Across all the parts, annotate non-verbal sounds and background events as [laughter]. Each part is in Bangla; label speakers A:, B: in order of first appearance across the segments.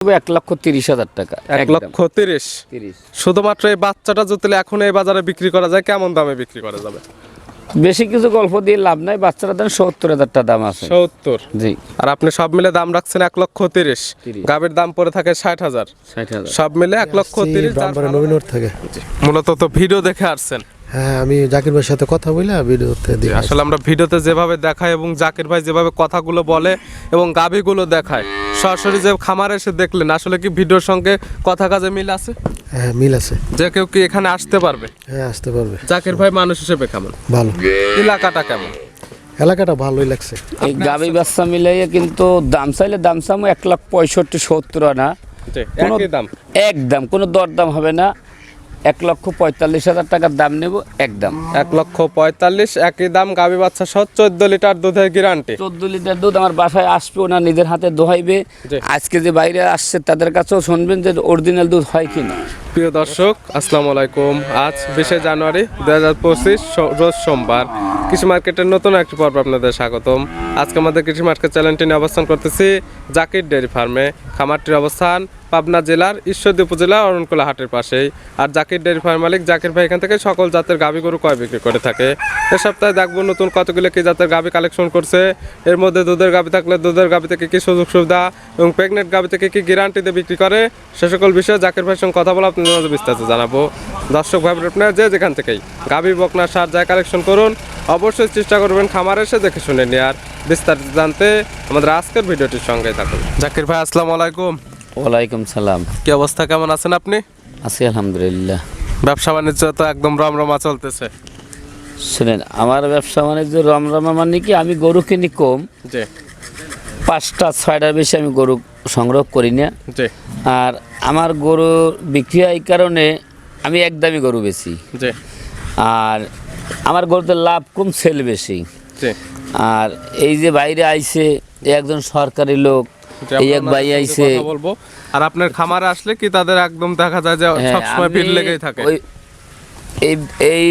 A: এক লক্ষ তিরিশ হাজার টাকা
B: এক লক্ষ তিরিশ।
A: তিরিশ।
B: শুধুমাত্র এই বাচ্চাটা যদি এখন এই বাজারে বিক্রি করা যায় কেমন দামে বিক্রি করা যাবে?
A: বেশি কিছু গল্প দিয়ে লাভ নাই বাচ্চারা দেন সত্তর হাজার টাকা দাম আছে।
B: সত্তর?
A: জি।
B: আর আপনি সব মিলে দাম রাখছেন এক লক্ষ তিরিশ। গাভীর দাম পড়ে থাকে ষাট হাজার। সব মিলে এক লক্ষ তিরিশ
C: থেকে।
B: মূলত তো ভিডিও দেখে আসছেন।
C: হ্যাঁ আমি জাকির ভাইয়ের সাথে কথা বলে ভিডিওতে দিই
B: আসলে আমরা ভিডিওতে যেভাবে দেখাই এবং জাকির ভাই যেভাবে কথাগুলো বলে এবং গাভীগুলো দেখায় সরাসরি যে খামারে এসে দেখলেন আসলে কি ভিডিওর সঙ্গে কথা কাজে মিল আছে?
C: হ্যাঁ মিল আছে।
B: যে কেউ কি এখানে আসতে পারবে?
C: হ্যাঁ আসতে পারবে।
B: জাকির ভাই মানুষ হিসেবে কেমন?
C: ভালো।
B: এলাকাটা কেমন?
C: এলাকাটা ভালোই লাগছে।
A: এই গাবি বাচ্চা মিলাইয়ে কিন্তু দাম চাইলে দাম চাম এক লাখ পঁয়ষট্টি সত্তর আনা। কোনো-
B: দাম।
A: একদম কোনো দরদাম হবে না। এক লক্ষ পঁয়তাল্লিশ হাজার টাকার দাম নেব একদম।
B: এক লক্ষ পঁয়তাল্লিশ একই দাম গাভী বাচ্চা সহ চোদ্দ লিটার দুধের গ্যারান্টি
A: চোদ্দ লিটার দুধ আমার বাসায় আসবে ওনা নিজের হাতে দোহাইবে। আজকে যে বাইরে আসছে তাদের কাছেও শুনবেন যে অরিজিনাল দুধ হয় কি না
B: প্রিয় দর্শক আসসালামু আলাইকুম। আজ বিশে জানুয়ারি দু হাজার পঁচিশ রোজ সোমবার। কৃষি মার্কেটের নতুন একটি পর্ব আপনাদের স্বাগতম। আজকে আমাদের কৃষি মার্কেট চ্যানেলটি নিয়ে অবস্থান করতেছি জাকির ডেয়ারি ফার্মে। খামারটির অবস্থান পাবনা জেলার ঈশ্বরদী উপজেলা অরণকুলা হাটের পাশেই। আর জাকির ডেয়ারি ফার্ম মালিক জাকির ভাই এখান থেকে সকল জাতের গাভী গরু কয় বিক্রি করে থাকে। এ সপ্তাহে দেখব নতুন কতগুলো কি জাতের গাভী কালেকশন করছে। এর মধ্যে দুধের গাভী থাকলে দুধের গাভী থেকে কি সুযোগ সুবিধা এবং প্রেগনেন্ট গাভী থেকে কি গ্যারান্টিতে বিক্রি করে, সে সকল বিষয়ে জাকির ভাইয়ের সঙ্গে কথা বলে আপনাদের বিস্তারিত জানাব। দর্শক ভাই, আপনারা যে যেখান থেকেই গাভী বকনা, সার যায় কালেকশন করুন অবশ্যই চেষ্টা করবেন খামার এসে দেখে শুনে নেওয়ার বিস্তারিত জানতে আমাদের আজকের ভিডিওটির সঙ্গে থাকুন। জাকির ভাই আসসালামু আলাইকুম।
A: ওয়ালাইকুম সালাম।
B: কি অবস্থা কেমন আছেন আপনি?
A: আছি আলহামদুলিল্লাহ।
B: ব্যবসা বাণিজ্য তো একদম রমরমা চলতেছে।
A: শুনেন আমার ব্যবসা বাণিজ্য রমরমা মানে কি আমি গরু কিনি কম
B: জি।
A: পাঁচটা ছয়টার বেশি আমি গরু সংগ্রহ করি না।
B: জি।
A: আর আমার গরু বিক্রি হয় কারণে আমি একদমই গরু বেশি
B: জি।
A: আর আমার গরুতে লাভ কম সেল বেশি। আর এই যে বাইরে আইছে একজন সরকারি লোক এই এক ভাই আইছে।
B: বলব। আর আপনার খামারে আসলে কি তাদের একদম দেখা যায় যে
A: হ্যাঁ,
B: সবসময় ভিড় লেগেই থাকে?
A: এই এই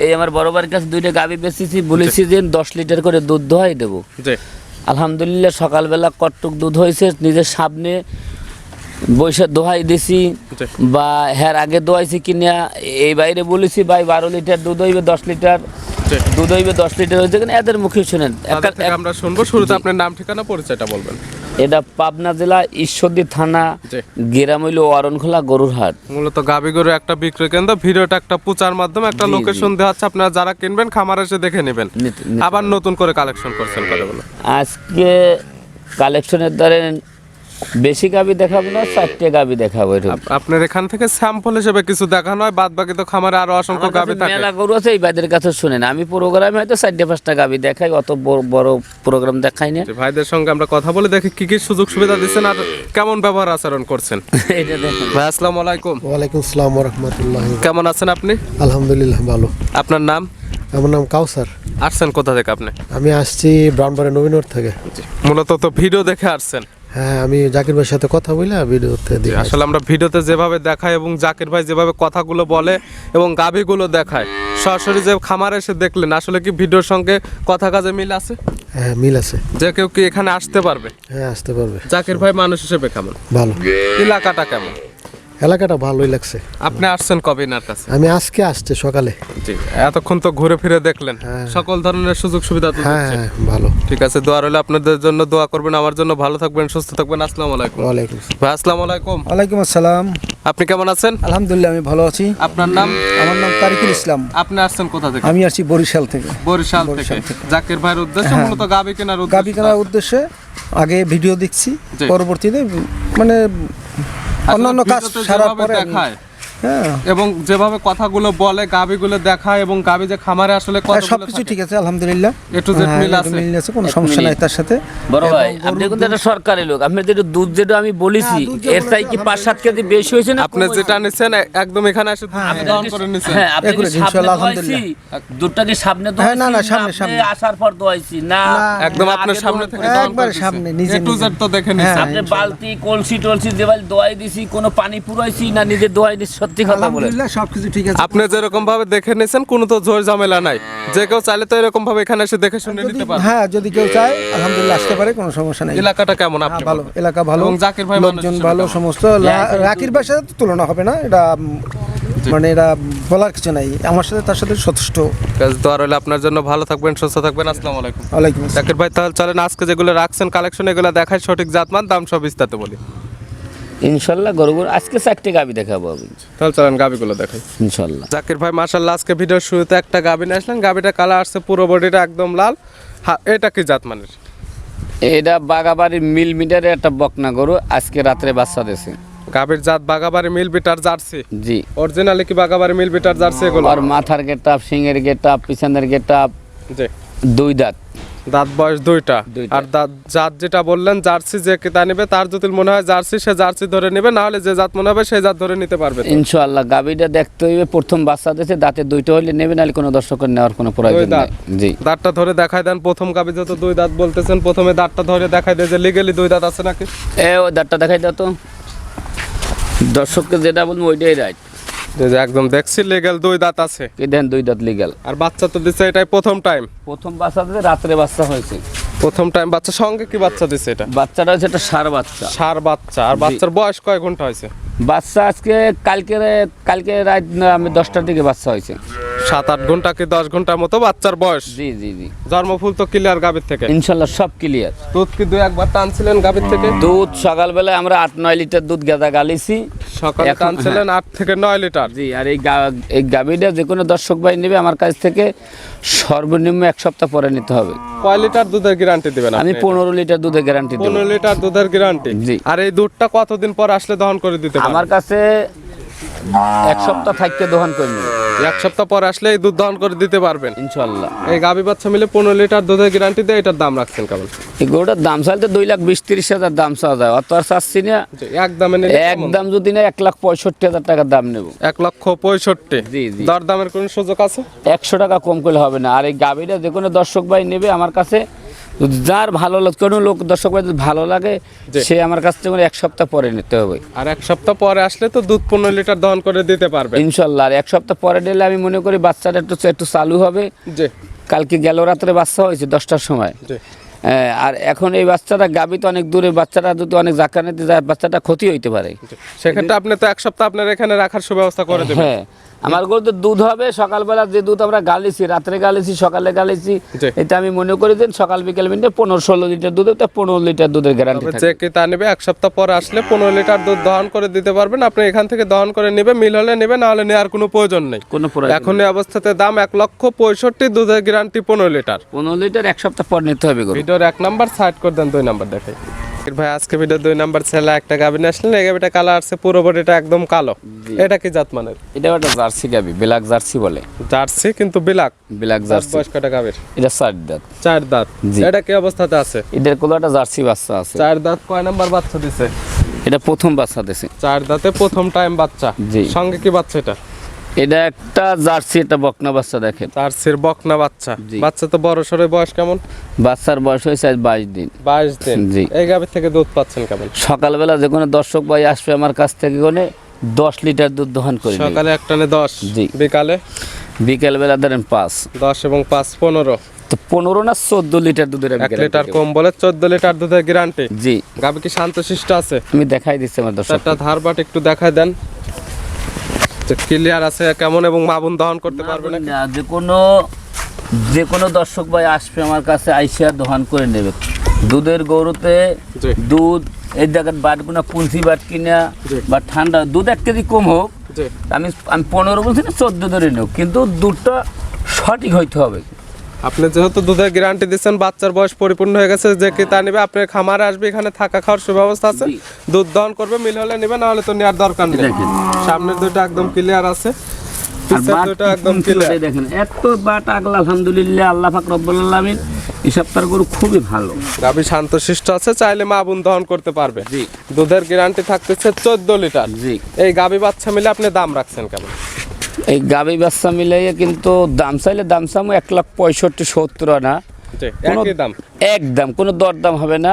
A: এই- আমার বড় কাছে দুইটা গাবি বেচেছি বলেছি যে দশ লিটার করে দুধ দোহাই দেবো। আলহামদুলিল্লাহ সকালবেলা কটটুক দুধ হয়েছে নিজের সামনে বৈশাখ দোহাই দিছি বা হ্যার আগে দোয়াইছি কিনা এই বাইরে বলেছি ভাই বারো লিটার দুধ হইবে দশ লিটার দুধ হইবে দশ লিটার হয়েছে কিনা এদের মুখে শুনেন।
B: আমরা শুনব শুরুতে আপনার নাম ঠিকানা পরিচয়টা বলবেন।
A: এটা পাবনা জেলা ঈশ্বরদী থানা। গেরাম হইল অরণখোলা গরুর হাট
B: মূলত গাবি গরু একটা বিক্রয় কেন্দ্র ভিডিওটা একটা প্রচার মাধ্যমে একটা লোকেশন দেওয়া হচ্ছে আপনারা যারা কিনবেন খামার এসে দেখে নেবেন। আবার নতুন করে কালেকশন করছেন
A: আজকে কালেকশনের ধরেন বেশি গাবি দেখাবো না চারটে গাবি দেখাবো এরকম।
B: আপনার এখান থেকে স্যাম্পল হিসেবে কিছু দেখানো হয় বাদ বাকি তো খামারে আরও অসংখ্য গাবি থাকে।
A: মেলা গরু আছে এই ভাইদের কাছে শুনেন। আমি প্রোগ্রামে হয়তো চারটে পাঁচটা গাবি দেখাই অত বড় প্রোগ্রাম দেখাই না।
B: ভাইদের সঙ্গে আমরা কথা বলে দেখি কি কি সুযোগ সুবিধা দিচ্ছেন আর কেমন ব্যবহার আচরণ করছেন। [laughs]
A: এটা দেখেন।
B: ভাই আসসালামু আলাইকুম।
C: ওয়ালাইকুম আসসালাম রহমতুল্লাহ
B: কেমন আছেন আপনি?
C: আলহামদুলিল্লাহ ভালো।
B: আপনার নাম?
C: আমার নাম কাউসার।
B: আসছেন কোথা থেকে আপনি?
C: আমি আসছি ব্রাহ্মণবাড়িয়া নবীনগর থেকে।
B: মূলত তো ভিডিও দেখে আসছেন।
C: হ্যাঁ আমি জাকির ভাইয়ের সাথে কথা বলে ভিডিওতে দিই
B: আসলে আমরা ভিডিওতে যেভাবে দেখাই এবং জাকির ভাই যেভাবে কথাগুলো বলে এবং গাভীগুলো দেখায় সরাসরি যে খামারে এসে দেখলেন আসলে কি ভিডিওর সঙ্গে কথা কাজে মিল আছে?
C: হ্যাঁ মিল আছে।
B: যে কেউ কি এখানে আসতে পারবে?
C: হ্যাঁ আসতে পারবে।
B: জাকির ভাই মানুষ হিসেবে কেমন?
C: ভালো।
B: এলাকাটা কেমন?
C: এলাকাটা ভালোই লাগছে।
B: আপনি আসছেন কবে এনার কাছে?
C: আমি আজকে আসছে সকালে।
B: জি এতক্ষণ তো ঘুরে ফিরে দেখলেন।
C: হ্যাঁ।
B: সকল ধরনের সুযোগ সুবিধা তো
C: হ্যাঁ হ্যাঁ ভালো।
B: ঠিক আছে দোয়া রইলে আপনাদের জন্য দোয়া করবেন আমার জন্য ভালো থাকবেন সুস্থ থাকবেন আসসালামু আলাইকুম।
C: ওয়ালাইকুম আসসালাম।
B: ভাই আসসালামু আলাইকুম।
D: ওয়ালাইকুম আসসালাম।
B: আপনি কেমন আছেন?
D: আলহামদুলিল্লাহ আমি ভালো আছি।
B: আপনার নাম?
D: আমার নাম তারিকুল ইসলাম।
B: আপনি আসছেন কোথা থেকে?
D: আমি আসছি বরিশাল থেকে।
B: বরিশাল থেকে। জাকির ভাইয়ের উদ্দেশ্যে
D: হ্যাঁ।
B: মূলত গাবি কেনার
D: গাবি কেনার উদ্দেশ্যে আগে ভিডিও দেখছি পরবর্তীতে মানে অন্যান্য কাজ
B: সারা
D: পরে
B: দেখায় এবং যেভাবে কথাগুলো বলে গাবিগুলো দেখায় এবং গাবি যে খামারে আসলে
D: আর সবকিছু ঠিক আছে আলহামদুলিল্লাহ।
B: Z
D: হ্যাঁ,
B: মিল আছে?
D: মিল আছে কোনো সমস্যা নাই তার সাথে।
A: বড় ভাই আপনি কিন্তু একটা সরকারি লোক আপনি যেটা দুধ যেটা আমি বলেছি
D: হ্যাঁ, যে
A: এর চাই কি পাঁচ সাত কেজি বেশি হয়েছে না
B: আপনি যেটা নিছেন একদম এখানে এসে
A: আপনি
B: গ্রহণ করে নিছেন।
A: হ্যাঁ আপনি
D: ইনশাআল্লাহ,
A: দোয়াইছি? দুধটা কি সামনে
D: হ্যাঁ, না, না, সামনে, সামনে।
A: আসার পর দোয়াইছি না
B: একদম আপনার সামনে থেকে গ্রহণ
D: সামনে, নিজে
B: Z
D: নিজে।
B: তো দেখে
D: হ্যাঁ।
A: আপনি বালতি কলসি টলসি দেওয়াল দোয়াই দিছি কোনো পানি পুরাইছি না নিজে দোয়াই দিছি সত্য কথা বলেন।
D: আলহামদুলিল্লাহ সব কিছু ঠিক আছে।
B: আপনি যেরকম ভাবে দেখে নিয়েছেন কোনো তো জোর ঝামেলা নাই। যে কেউ চাইলে তো এরকম ভাবে এখানে এসে দেখে শুনে নিতে পারে।
D: হ্যাঁ যদি কেউ চায় আলহামদুলিল্লাহ আসতে পারে কোনো সমস্যা নেই।
B: এলাকাটা কেমন
D: হ্যাঁ,
B: আপনি
D: ভালো এলাকা ভালো
B: এবং জাকির ভাই
D: লোকজন ভালো সমস্ত। রাকির ভাইয়ের সাথে তুলনা হবে না এটা মানে এটা বলার কিছু নাই। আমার সাথে তার সাথে যথেষ্ট
B: কাজ দোয়া রইলে আপনার জন্য। ভালো থাকবেন সুস্থ থাকবেন। আসসালামু আলাইকুম।
D: ওয়ালাইকুম আসসালাম।
B: জাকির ভাই তাহলে চলেন আজকে যেগুলো রাখছেন কালেকশন এগুলো দেখায় সঠিক জাতমান দাম সব বিস্তারিত বলি।
A: ইনশাল্লাহ গরুগুর আজকে চারটে গাবি দেখাবো আমি।
B: তাহলে চলেন গাবিগুলো দেখাই।
A: ইনশাল্লাহ।
B: জাকির ভাই মাশাল্লাহ আজকে ভিডিওর শুরুতে একটা গাবি নিয়ে আসলেন। গাবিটা কালার আসছে পুরো বডিটা একদম লাল। এটা কি জাত মানের?
A: এটা বাগাবাড়ির মিল মিটারের একটা বকনা গরু আজকে রাত্রে বাচ্চা দিয়েছে।
B: গাবির জাত বাগাবাড়ি মিল বিটার জার্সি?
A: জি।
B: অরিজিনালি কি বাগাবাড়ি মিল বিটার জার্সি এগুলো?
A: আর মাথার গেট আপ সিংয়ের গেট আপ পিছনের গেট আপ
B: জি।
A: দুই দাঁত।
B: দাঁত বয়স দুইটা। আর দাঁত জাত যেটা বললেন জার্সি যে কিতা নেবে তার যদি মনে হয় জার্সি সে জার্সি ধরে নেবে না হলে যে জাত মনে হবে সেই জাত ধরে নিতে পারবে তো।
A: ইনশাল্লাহ গাবিটা দেখতে হইবে প্রথম বাচ্চা দিয়েছে দাঁতে দুইটা হলে নেবে নাহলে কোনো দর্শকের নেওয়ার কোনো প্রয়োজন। নেই জি
B: দাঁতটা ধরে দেখাই দেন প্রথম গাবি যত দুই দাঁত বলতেছেন প্রথমে দাঁতটা ধরে দেখাই দেয় যে লিগেলি দুই দাঁত আছে নাকি
A: এ ওই দাঁতটা দেখাই দাও তো দর্শককে যেটা বলব ওইটাই রাইট
B: একদম দেখছি লিগেল দুই দাঁত আছে।
A: কি দেন দুই দাঁত লিগাল
B: আর বাচ্চা তো দিচ্ছে এটাই প্রথম টাইম
A: প্রথম বাচ্চা দিতে রাত্রে বাচ্চা হয়েছে।
B: প্রথম টাইম বাচ্চা সঙ্গে কি বাচ্চা দিছে এটা?
A: বাচ্চাটা হচ্ছে একটা সার বাচ্চা।
B: সার বাচ্চা আর বাচ্চার বয়স কয় ঘণ্টা হয়েছে?
A: বাচ্চা আজকে কালকে কালকে রাত আমি দশটার দিকে বাচ্চা হয়েছে।
B: সাত আট ঘণ্টা কি দশ ঘণ্টার মতো বাচ্চার বয়স?
A: জি জি জি।
B: জন্মফুল তো ক্লিয়ার গাভীর থেকে?
A: ইনশাল্লাহ সব ক্লিয়ার
B: দুধ কি দুই একবার টানছিলেন গাভীর থেকে?
A: দুধ সকালবেলায় আমরা আট নয় লিটার দুধ গেদা গালিছি।
B: সকালে টানছিলেন আট থেকে নয় লিটার।
A: জি আর এই এই গাভীটা যে কোনো দর্শক ভাই নেবে আমার কাছ থেকে সর্বনিম্ন এক সপ্তাহ পরে নিতে হবে।
B: কয় লিটার দুধের গ্যারান্টি দেবেন
A: আমি পনেরো লিটার দুধের গ্যারান্টি
B: পনেরো লিটার দুধের গ্যারান্টি
A: জি।
B: আর এই দুধটা কতদিন পর আসলে দহন করে দিতে
A: আমার কাছে এক সপ্তাহ থাকতে দোকান করে নেবে
B: এক সপ্তাহ পর আসলে এই দুধ দহন করে দিতে পারবেন।
A: ইনশাল্লাহ
B: এই গাভী বাচ্চা মিলে পনেরো লিটার দুধের গ্যারান্টি দিয়ে এটার দাম রাখছেন কেমন?
A: এই গরুটার দাম চাইতে দুই লাখ বিশ তিরিশ হাজার দাম চাওয়া যায়। অত আর চাচ্ছি না।
B: এক দামে নিলে কেমন?
A: একদম যদি না এক লাখ পঁয়ষট্টি হাজার টাকার দাম নেব।
B: এক লক্ষ পঁয়ষট্টি।
A: জি, জি।
B: দর দামের কোন সুযোগ আছে?
A: একশো টাকা কম করলে হবে না। আর এই গাভীটা যে কোনো দর্শক ভাই নেবে আমার কাছে। যার ভালো লাগে কোনো লোক দর্শক ভালো লাগে সে আমার কাছ থেকে এক সপ্তাহ পরে নিতে হবে।
B: আর এক সপ্তাহ পরে আসলে তো দুধ পনেরো লিটার দহন করে দিতে পারবে।
A: ইনশাল্লাহ আর এক সপ্তাহ পরে নিলে আমি মনে করি বাচ্চাটা একটু একটু চালু হবে।
B: জি।
A: কালকে গেল রাত্রে বাচ্চা হয়েছে দশটার সময়। হ্যাঁ, আর এখন এই বাচ্চাটা গাবি তো অনেক দূরে বাচ্চাটা যদি অনেক জাকানিতে যায় বাচ্চাটা ক্ষতি হইতে পারে।
B: সেক্ষেত্রে আপনি তো এক সপ্তাহ আপনার এখানে রাখার সুব্যবস্থা করে দেবেন।
A: হ্যাঁ আমার গরুতে দুধ হবে সকালবেলা যে দুধ আমরা গালিছি রাত্রে গালিছি সকালে গালিছি এটা আমি মনে করি যে সকাল বিকেল মিনিটে পনেরো ষোলো লিটার দুধ তো পনেরো লিটার দুধের গ্যারান্টি
B: যে তা নেবে এক সপ্তাহ পর আসলে পনেরো লিটার দুধ দহন করে দিতে পারবেন। আপনি এখান থেকে দহন করে নেবে মিল হলে নেবে না হলে নেওয়ার কোনো প্রয়োজন নেই।
A: কোনো
B: এখন এই অবস্থাতে দাম এক লক্ষ পঁয়ষট্টি দুধের গ্যারান্টি পনেরো লিটার।
A: পনেরো লিটার এক সপ্তাহ পর নিতে হবে গরু।
B: ভিডিওর এক নাম্বার সাইড করে দেন দুই নাম্বার দেখাই। ভাই আজকে ভিডিও দুই নাম্বার ছেলে একটা গাবিন আসলেন এই গাবিটা কালো আসছে পুরো বডিটা একদম কালো। এটা কি জাত মানের?
A: এটা একটা জার্সি গাবি ব্ল্যাক জার্সি বলে।
B: জার্সি কিন্তু বিলাক
A: ব্ল্যাক জার্সি।
B: বয়স কটা গাবির
A: এটা চার দাঁত।
B: চার দাঁত। এটা কি অবস্থাতে আছে?
A: এটার কোলো একটা জার্সি বাচ্চা আছে।
B: চার দাঁত কয় নাম্বার বাচ্চা দিছে?
A: এটা প্রথম বাচ্চা দিছে।
B: চার দাঁতে প্রথম টাইম বাচ্চা। সঙ্গে কি বাচ্চা এটা?
A: এটা একটা জার্সি একটা বকনা বাচ্চা দেখেন।
B: জার্সির বকনা বাচ্চা। বাচ্চা তো বড় সরে বয়স কেমন?
A: বাচ্চার বয়স হয়েছে আজ বাইশ দিন।
B: বাইশ দিন।
A: জি।
B: এই গাভীর থেকে দুধ পাচ্ছেন কেমন?
A: সকালবেলা যে কোনো দর্শক ভাই আসবে আমার কাছ থেকে কোনে দশ লিটার দুধ দহন করে।
B: সকালে একটানে দশ
A: জি।
B: বিকালে?
A: বিকেলবেলা ধরেন পাঁচ।
B: দশ এবং পাঁচ পনেরো?
A: তো পনেরো না চোদ্দ লিটার দুধের
B: এক লিটার কম বলে চোদ্দ লিটার দুধের গ্যারান্টি
A: জি।
B: গাভী কি শান্তশিষ্ট আছে?
A: আমি দেখাই দিচ্ছি আমার দর্শক
B: চারটা ধার বাট একটু দেখায় দেন। ক্লিয়ার আছে কেমন এবং মাবুন দহন করতে পারবে না
A: যে কোনো যে কোনো দর্শক ভাই আসবে আমার কাছে আইসিয়া দহন করে নেবে। দুধের গরুতে দুধ এই জায়গায় বাটগুনা পুলসি বাট কিনা বা ঠান্ডা দুধ এক কেজি কম হোক আমি আমি পনেরো বলছি না চোদ্দ ধরে নেব। কিন্তু দুধটা সঠিক হইতে হবে।
B: আপনি যেহেতু দুধের গ্যারান্টি দিচ্ছেন বাচ্চার বয়স পরিপূর্ণ হয়ে গেছে যে কি তা নেবে আপনার খামারে আসবে এখানে থাকা খাওয়ার সুব্যবস্থা আছে। দুধ দহন করবে মিল হলে নেবে না হলে তো নেওয়ার দরকার নেই। সামনের দুটো একদম ক্লিয়ার আছে।
A: আর
B: পিছের
A: বাট
B: দুটো
A: কি
B: একদম
A: কমতি
B: ক্লিয়ার
A: ওটাই দেখেন এত বাট আগলা আলহামদুলিল্লাহ আল্লাহ পাক রব্বুল আলামিন এই সপ্তাহের গরু খুবই ভালো।
B: গাভী শান্তশিষ্ট আছে চাইলে মা বোন দহন করতে পারবে।
A: জি।
B: দুধের গ্যারান্টি থাকতেছে চোদ্দ লিটার।
A: জি।
B: এই গাভী বাচ্চা মিলে আপনি দাম রাখছেন কেমন?
A: এই গাবি বাচ্চা মিলাইয়ে কিন্তু দাম চাইলে দাম চাম এক লাখ পঁয়ষট্টি সত্তর আনা। কোনো-
B: দাম।
A: একদম কোনো দরদাম হবে না।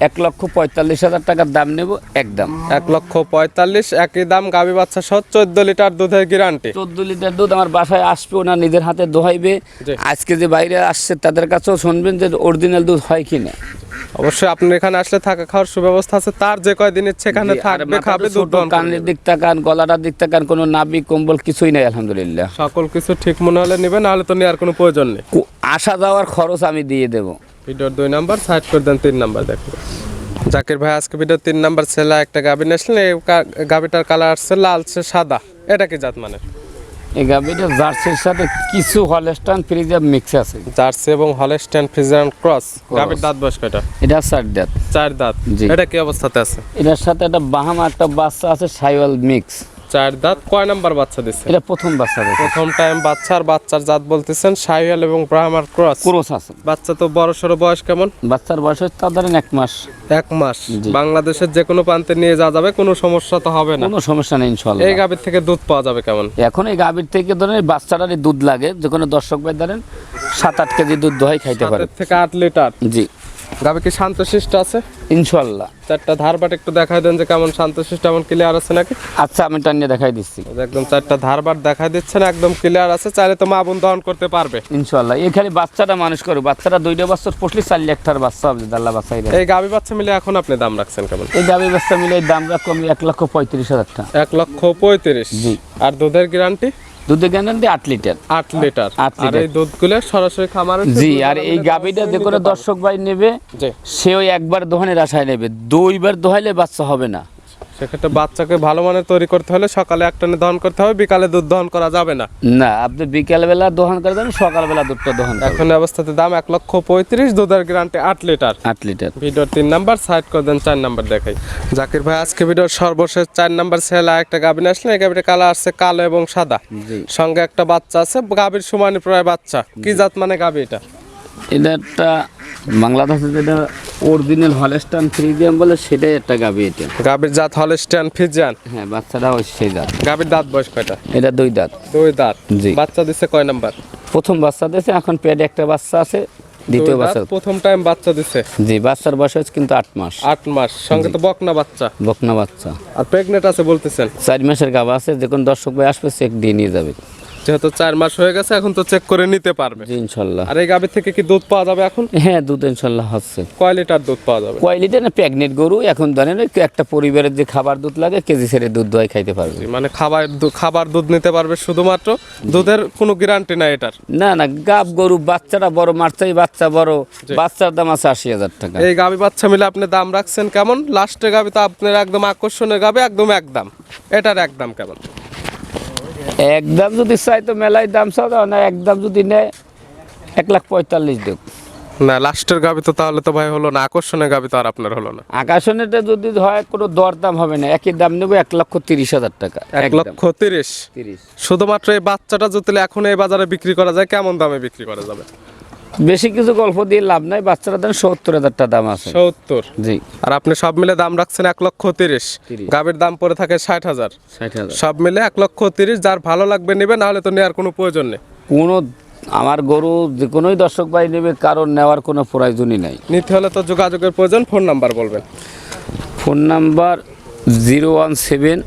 A: এক লক্ষ পঁয়তাল্লিশ হাজার টাকার দাম নেব একদম।
B: এক লক্ষ পঁয়তাল্লিশ একই দাম গাভী বাচ্চা সহ চোদ্দ লিটার দুধের গ্যারান্টি
A: চোদ্দ লিটার দুধ আমার বাসায় আসবে ওনার নিজের হাতে দোহাইবে। আজকে যে বাইরে আসছে তাদের কাছেও শুনবেন যে অরিজিনাল দুধ হয় কি না
B: অবশ্যই আপনি এখানে আসলে থাকা খাওয়ার সুব্যবস্থা আছে তার যে কয়দিন ইচ্ছে এখানে থাকবে খাবে দুধ
A: কানের দিক তাকান গলাটার দিক তাকান কোনো নাবি কম্বল কিছুই নাই আলহামদুলিল্লাহ।
B: সকল কিছু ঠিক মনে হলে নেবে নাহলে তো নেওয়ার কোনো প্রয়োজন নেই।
A: আসা যাওয়ার খরচ আমি দিয়ে দেবো।
B: ভিডিওর দুই নাম্বার সাইড করে দেন তিন নাম্বার দেখুন। জাকির ভাই আজকে ভিডিও তিন নাম্বার ছেলে একটা গাভী নিয়েছিলেন এই গাভীটার কালার আসছে লালচে সাদা। এটা কি জাত মানে?
A: এই গাভিটা জার্সির সাথে কিছু হলেস্টান ফ্রিজার মিক্স আছে।
B: জার্সি এবং হলস্টাইন ফ্রিজিয়ান ক্রস গাভীর দাঁত বয়স কয়টা?
A: এটা সার দেত।
B: চার দাঁত। এটা কি অবস্থাতে আছে?
A: এটার সাথে একটা বাহামা একটা বাচ্চা আছে সাইওয়াল মিক্স
B: চার দাঁত কয় নাম্বার বাচ্চা দিচ্ছে
A: এটা প্রথম বাচ্চা
B: প্রথম টাইম বাচ্চার বাচ্চার জাত বলতেছেন সাইয়াল এবং ব্রাহ্মার ক্রস।
A: ক্রোস আছে।
B: বাচ্চা তো বড় সড়ো বয়স কেমন?
A: বাচ্চার বয়স হচ্ছে তার ধরেন এক মাস।
B: এক মাস। বাংলাদেশের যে কোনো প্রান্তে নিয়ে যাওয়া যাবে কোনো সমস্যা তো হবে না।
A: কোনো সমস্যা নেই ইনশাল্লাহ
B: এই গাভীর থেকে দুধ পাওয়া যাবে কেমন?
A: এখন এই গাভীর থেকে ধরেন এই বাচ্চাটারই দুধ লাগে। যে কোনো দর্শক ভাই ধরেন সাত আট কেজি দুধ দোহাই খাইতে পারে।
B: থেকে আট লিটার।
A: জি।
B: গাভী কি শান্তশিষ্ট আছে?
A: ইনশাল্লাহ
B: চারটা ধারবাট একটু দেখাই দেন যে কেমন শান্তশিষ্ট এমন ক্লিয়ার আছে নাকি?
A: আচ্ছা আমি টানিয়ে দেখাই দিচ্ছি।
B: একদম চারটা ধারবাট দেখাই দিচ্ছেন একদম ক্লিয়ার আছে চাইলে তো মা বোন দহন করতে পারবে।
A: ইনশাল্লাহ এই খালি বাচ্চাটা মানুষ করে বাচ্চাটা দুইটা বছর পশলি চার লাখটার বাচ্চা হবে দাল্লা বাচ্চা
B: এই গাভী বাচ্চা মিলে এখন আপনি দাম রাখছেন কেমন?
A: এই গাভী বাচ্চা মিলে দাম রাখব আমি এক লক্ষ পঁয়ত্রিশ হাজার টাকা।
B: এক লক্ষ পঁয়ত্রিশ।
A: জি।
B: আর দুধের গ্যারান্টি
A: দুধের গ্যারান্টি আট লিটার।
B: আট লিটার।
A: আট
B: আর
A: লিটার।
B: এই দুধগুলো সরাসরি খামারে
A: জি আর এই গাভীটা যে করে দর্শক ভাই নেবে
B: সেও
A: সে ওই একবার দোহানের আশায় নেবে। দুইবার দোহাইলে বাচ্চা হবে না।
B: সেক্ষেত্রে বাচ্চাকে ভালো মানের তৈরি করতে হলে সকালে এক টানে দহন করতে হবে বিকালে দুধ দহন করা যাবে না।
A: না আপনি বিকালবেলা দহন করে দেন সকালবেলা দুধটা দহন
B: এখন অবস্থাতে দাম এক লক্ষ পঁয়ত্রিশ দুধের গ্যারান্টি আট লিটার।
A: আট লিটার।
B: ভিডিওর তিন নাম্বার সাইড করে দেন চার নাম্বার দেখাই। জাকির ভাই আজকে ভিডিওর সর্বশেষ চার নাম্বার সেলা একটা গাভিন আসলে এই গাভিটা কালো আসছে কালো এবং সাদা। সঙ্গে একটা বাচ্চা আছে গাভীর সমানই প্রায় বাচ্চা। কি জাত মানে গাভী এটা?
A: এটা একটা বাংলাদেশে যেটা অরিজিনাল হলেস্টান ফ্রিজিয়াম বলে সেটাই একটা গাভী এটা।
B: গাভীর জাত ফিজিয়ান
A: হ্যাঁ বাচ্চাটা ওই সেই দাঁত
B: গাভীর দাঁত বয়স কয়টা?
A: এটা দুই দাঁত।
B: দুই দাঁত।
A: জি।
B: বাচ্চা দিচ্ছে কয় নাম্বার?
A: প্রথম বাচ্চা দিয়েছে এখন পেটে একটা বাচ্চা আছে দ্বিতীয় বাচ্চা।
B: প্রথম টাইম বাচ্চা দিচ্ছে
A: জি বাচ্চার বয়স হচ্ছে কিন্তু আট মাস।
B: আট মাস সঙ্গে তো বকনা বাচ্চা।
A: বকনা বাচ্চা।
B: আর প্রেগনেন্ট আছে বলতেছেন?
A: চার মাসের গাভা আছে যে কোনো দর্শক ভাই আসবে চেক দিয়ে নিয়ে যাবে।
B: যেহেতু চার মাস হয়ে গেছে এখন তো চেক করে নিতে পারবে।
A: ইনশাল্লাহ।
B: আর এই গাভী থেকে কি দুধ পাওয়া যাবে এখন?
A: হ্যাঁ দুধ ইনশাল্লাহ হচ্ছে।
B: কয় লিটার দুধ পাওয়া যাবে?
A: কয় লিটার না প্রেগনেন্ট গরু এখন ধরেন একটা পরিবারের যে খাবার দুধ লাগে কেজি ছেড়ে দুধ দোয়াই খাইতে পারবে।
B: মানে খাবার খাবার দুধ নিতে পারবে শুধুমাত্র? দুধের কোনো গ্যারান্টি নাই এটার?
A: না না গাব গরু বাচ্চাটা বড় মারচাই বাচ্চা বড় বাচ্চার দাম আছে আশি হাজার টাকা।
B: এই গাভী বাচ্চা মিলে আপনি দাম রাখছেন কেমন? লাস্টে গাভী তো আপনার একদম আকর্ষণের গাভী একদম একদম এটার একদম কেমন?
A: একদম যদি চাই তো মেলায় দাম চাও না একদম যদি নেয় এক লাখ পঁয়তাল্লিশ দেব
B: না লাস্টের গাবি তো তাহলে তো ভাই হলো না আকর্ষণের গাবি তো আর আপনার হলো না।
A: আকাশনেটা যদি হয় কোনো দর দাম হবে না একই দাম নেব এক লক্ষ তিরিশ হাজার টাকা
B: এক লক্ষ তিরিশ?
A: তিরিশ।
B: শুধুমাত্র এই বাচ্চাটা যদি এখন এই বাজারে বিক্রি করা যায় কেমন দামে বিক্রি করা যাবে?
A: বেশি কিছু গল্প দিয়ে লাভ নাই বাচ্চারা দেন সত্তর হাজার টাকা দাম আছে।
B: সত্তর?
A: জি।
B: আর আপনি সব মিলে দাম রাখছেন এক লক্ষ তিরিশ। গাভীর দাম পড়ে থাকে ষাট হাজার। সব মিলে এক লক্ষ তিরিশ যার ভালো লাগবে নেবে নাহলে তো নেওয়ার কোনো প্রয়োজন নেই।
A: কোনো আমার গরু যে কোনোই দর্শক ভাই নেবে কারণ নেওয়ার কোনো প্রয়োজনই নাই।
B: নিতে হলে তো যোগাযোগের প্রয়োজন ফোন নাম্বার বলবেন।
A: Phone number zero one seven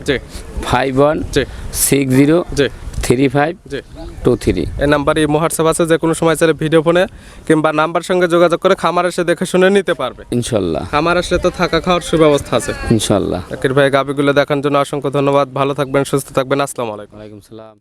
A: five one six zero three five two three
B: এই নাম্বারে হোয়াটসঅ্যাপ আছে যে কোনো সময় চাইলে ভিডিও ফোনে কিংবা নাম্বার সঙ্গে যোগাযোগ করে খামার এসে দেখে শুনে নিতে পারবে।
A: ইনশাল্লাহ।
B: খামার আসলে তো থাকা খাওয়ার সুব্যবস্থা আছে।
A: ইনশাল্লাহ।
B: জাকির ভাই গাবিগুলো দেখার জন্য অসংখ্য ধন্যবাদ। ভালো থাকবেন সুস্থ থাকবেন। আসসালামু আলাইকুম।
A: ওয়ালাইকুম সালাম।